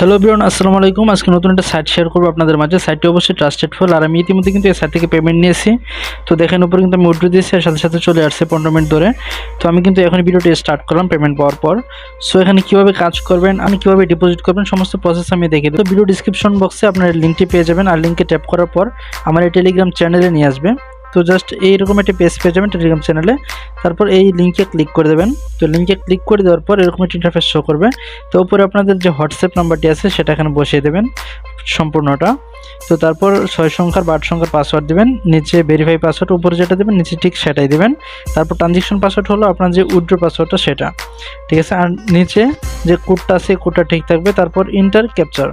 Hello বিরন আসসালামু আলাইকুম। আজকে নতুন একটা সাইট শেয়ার করব আপনাদের মাঝে। সাইটটি অবশ্যই ট্রাস্টেড ফুল আর আমি ইতিমধ্যে কিন্তু এই সাইট থেকে পেমেন্ট নিয়েছি। তো দেখেন, উপরে কিন্তু আমি উইড্রো দিয়েছি আর সাথে সাথে চলে আসছে পনেরো মিনিট ধরে। তো আমি কিন্তু এখন ভিডিওটি স্টার্ট করলাম পেমেন্ট পাওয়ার পর। সো এখানে কীভাবে কাজ করবেন, আমি কীভাবে ডিপোজিট করবেন, সমস্ত প্রসেস আমি দেখে তো ভিডিও ডিসক্রিপশন বক্সে আপনার লিঙ্কটি পেয়ে যাবেন। আর লিঙ্কে ট্যাপ করার পর আমার এই টেলিগ্রাম চ্যানেলে নিয়ে আসবে। তো জাস্ট এইরকম একটি পেজ পেয়ে যাবেন টেলিগ্রাম চ্যানেলে তারপর এই লিঙ্কে ক্লিক করে দেবেন। তো লিঙ্কে ক্লিক করে দেওয়ার পর এরকম একটা ইন্টারফেস শো করবে। তো উপরে আপনাদের যে হোয়াটসঅ্যাপ নাম্বারটি আছে, সেটা এখানে বসিয়ে দেবেন সম্পূর্ণটা। তো তারপর ছয় সংখ্যার বা আট সংখ্যার পাসওয়ার্ড দেবেন। নিচে ভেরিফাই পাসওয়ার্ড উপরে যেটা দেবেন, নিচে ঠিক সেটাই দেবেন। তারপর ট্রানজেকশন পাসওয়ার্ড হলো আপনার যে উইড্রো পাসওয়ার্ডটা সেটা। ঠিক আছে? আর নিচে যে কোডটা আছে কোডটা ঠিক থাকবে। তারপর ইন্টার ক্যাপচার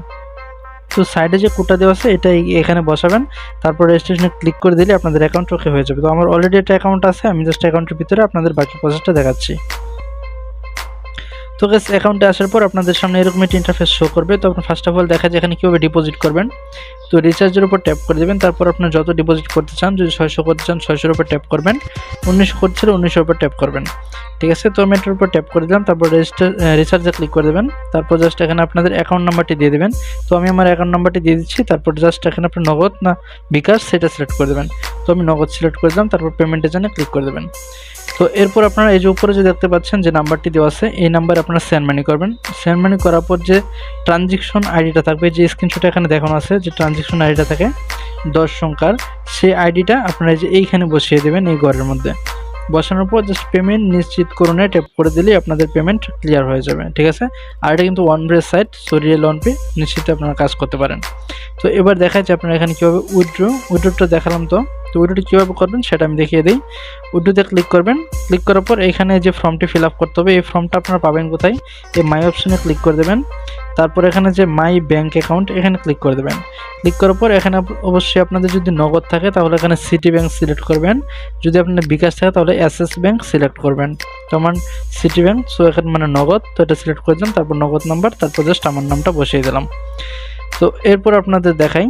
তো সাইডে যে কোডটা দেওয়া আছে, এটা এখানে বসাবেন। তারপর রেজিস্ট্রেশনে ক্লিক করে দিলে আপনাদের অ্যাকাউন্ট ওকে হয়ে যাবে। তো আমার অলরেডি একটা অ্যাকাউন্ট আছে, আমি জাস্ট অ্যাকাউন্টের ভিতরে আপনাদের বাকি প্রসেসটা দেখাচ্ছি। তো গেস অ্যাকাউন্টে আসার পর আপনাদের সামনে এরকম একটা ইন্টারফেস শো করবে। তো আপনার ফার্স্ট অফ অল দেখা যায় এখানে কীভাবে ডিপোজিট করবেন। তো রিচার্জের উপর ট্যাপ করে দেবেন। তারপর আপনার যত ডিপোজিট করতে চান, যদি ছয়শো করতে চান, ছয়শোর উপর ট্যাপ করবেন। উনিশশো করতে করছিল উনিশশোর উপর ট্যাপ করবেন। ঠিক আছে? তো আমি উপর ট্যাপ করে দিলাম। তারপর রেজিস্টার রিচার্জে ক্লিক করে দেবেন। তারপর জাস্ট এখানে আপনাদের অ্যাকাউন্ট নাম্বারটি দিয়ে দেবেন। তো আমি আমার অ্যাকাউন্ট নাম্বারটি দিয়ে দিচ্ছি। তারপর জাস্ট এখানে আপনি নগদ না বিকাশ, সেটা সিলেক্ট করে দেবেন। তো আমি নগদ সিলেক্ট করে দিলাম। তারপর পেমেন্টের জন্য ক্লিক করে দেবেন। তো এরপর আপনারা এই যে উপরে যে দেখতে পাচ্ছেন যে নাম্বারটি দেওয়া আছে, এই নাম্বারে আপনারা সেন্ড মানি করবেন। সেন্ড মানি করার পর যে ট্রানজেকশন আইডিটা থাকবে, যে স্ক্রিনশটে এখানে দেখানো আছে, যে ট্রানজেকশন আইডিটা থাকে, দশ সংখ্যার, সেই আইডিটা আপনারা এই যে এইখানে বসিয়ে দেবেন এই ঘরের মধ্যে। বসানোর পর জাস্ট পেমেন্ট নিশ্চিত করুন ট্যাপ করে দিলেই আপনাদের পেমেন্ট ক্লিয়ার হয়ে যাবে, ঠিক আছে? আর এটা কিন্তু ওয়ান ব্রেস সাইট সরিয়ে লোন পে নিশ্চিত আপনারা কাজ করতে পারেন। তো এবার দেখা যাচ্ছে আপনারা এখানে কীভাবে উইড্রো উইড্রোটা দেখালাম তো। তো উইড্রোটি কীভাবে করবেন সেটা আমি দেখিয়ে দিই। উইড্রোতে ক্লিক করবেন। ক্লিক করার পর এখানে যে ফর্মটি ফিল করতে হবে, এই ফর্মটা আপনারা পাবেন কোথায়? এই মাই অপশনে ক্লিক করে দেবেন। তারপর এখানে যে মাই ব্যাংক অ্যাকাউন্ট এখানে ক্লিক করে দেবেন। ক্লিক করার পর এখানে অবশ্যই আপনাদের যদি নগদ থাকে, তাহলে এখানে সিটি ব্যাংক সিলেক্ট করবেন। যদি আপনার বিকাশ থাকে, তাহলে এসএস ব্যাংক সিলেক্ট করবেন। তো আমার সিটি ব্যাংক সো এখানে মানে নগদ, তো এটা সিলেক্ট করে দিলাম। তারপর নগদ নাম্বার তারপর জাস্ট আমার নামটা বসিয়ে দিলাম। তো এরপর আপনাদের দেখাই।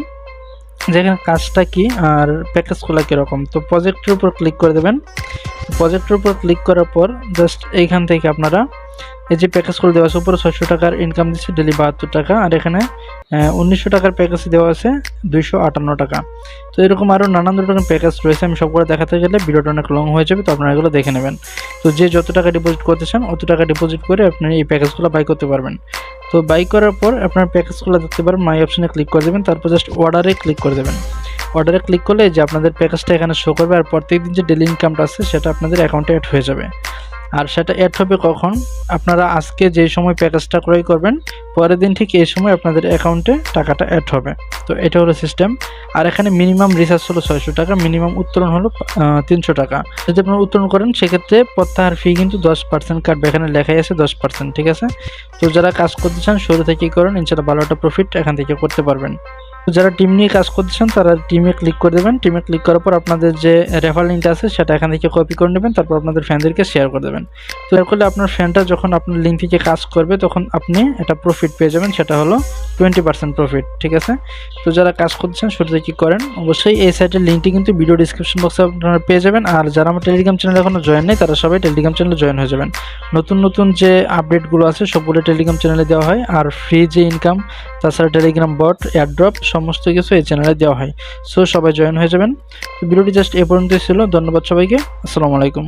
যেখানে কাজটা কি আর প্যাকেজগুলো কীরকম। তো প্রজেক্টের উপর ক্লিক করে দেবেন। প্রজেক্টের উপর ক্লিক করার পর জাস্ট এইখান থেকে আপনারা এই যে প্যাকেজগুলো দেওয়া আছে, উপরে ছয়শো টাকার ইনকাম দিচ্ছে ডেলি বাহাত্তর টাকা। আর এখানে উনিশশো টাকার প্যাকেজ দেওয়া আছে, দুইশো আটান্ন টাকা। তো এরকম আরও নানান ধরনের প্যাকেজ রয়েছে, আমি সবগুলো দেখাতে গেলে ভিডিওটা অনেক লং হয়ে যাবে, তো আপনারা এগুলো দেখে নেবেন। তো যে যত টাকা ডিপোজিট করতে চান, অত টাকা ডিপোজিট করে আপনি এই প্যাকেজগুলো বাই করতে পারবেন। তো বাই করার পর আপনার প্যাকেজগুলো দেখতে পারেন মাই অপশানে ক্লিক করে দেবেন, তারপর জাস্ট অর্ডারে ক্লিক করে দেবেন। অর্ডারে ক্লিক করলে যে আপনাদের প্যাকেজটা এখানে শো করবে, আর প্রত্যেক দিন যে ডেলি ইনকামটা আছে, সেটা আপনাদের অ্যাকাউন্টে অ্যাড হয়ে যাবে। আর সেটা অ্যাড হবে কখন? আপনারা আজকে যে সময় প্যাকেজটা ক্রয় করবেন, পরের দিন ঠিক এই সময় আপনাদের অ্যাকাউন্টে টাকাটা অ্যাড হবে। তো এটা হলো সিস্টেম আর এখানে মিনিমাম রিচার্জ হলো ছয়শো টাকা মিনিমাম উত্তোলন হলো তিনশো টাকা। যদি আপনারা উত্তোলন করেন, সেক্ষেত্রে প্রত্যাহার ফি কিন্তু দশ পার্সেন্ট কাটবে এখানে লেখাই আছে দশ পার্সেন্ট ঠিক আছে? তো যারা কাজ করতে চান, শুরু থেকেই করেন ইনশাল্লাহ ভালো একটা প্রফিট এখান থেকে করতে পারবেন। যারা টিম নিয়ে কাজ করতে চান তারা টিমে ক্লিক করে দেবেন। টিমে ক্লিক করার পর আপনাদের যে রেফার লিঙ্কটা আছে, সেটা এখান থেকে কপি করে নেবেন, তারপর আপনাদের ফ্যানদেরকে শেয়ার করে দেবেন। তো এর করলে আপনার ফ্যানটা যখন আপনার লিঙ্ক থেকে কাজ করবে, তখন আপনি একটা প্রফিট পেয়ে যাবেন, সেটা হলো টোয়েন্টি পার্সেন্ট প্রফিট ঠিক আছে? তো যারা কাজ করছেন শুরু থেকে করেন, অবশ্যই এই সাইটের লিঙ্কটি কিন্তু ভিডিও ডিসক্রিপশন বক্সে আপনারা পেয়ে যাবেন। আর যারা আমার টেলিগ্রাম চ্যানেল এখনও জয়েন নেই, তারা সবাই টেলিগ্রাম চ্যানেলে জয়েন হয়ে যাবেন। নতুন নতুন যে আপডেটগুলো আছে, সবগুলো টেলিগ্রাম চ্যানেলে দেওয়া হয়। আর ফ্রি যে ইনকাম তাছাড়া টেলিগ্রাম বট এয়ারড্রপ সমস্ত কিছু এই চ্যানেলে দেওয়া হয়। সো সবাই জয়েন হয়ে যাবেন। ভিডিওটি জাস্ট এ পর্যন্তই ছিল। ধন্যবাদ সবাইকে। আসসালামু আলাইকুম।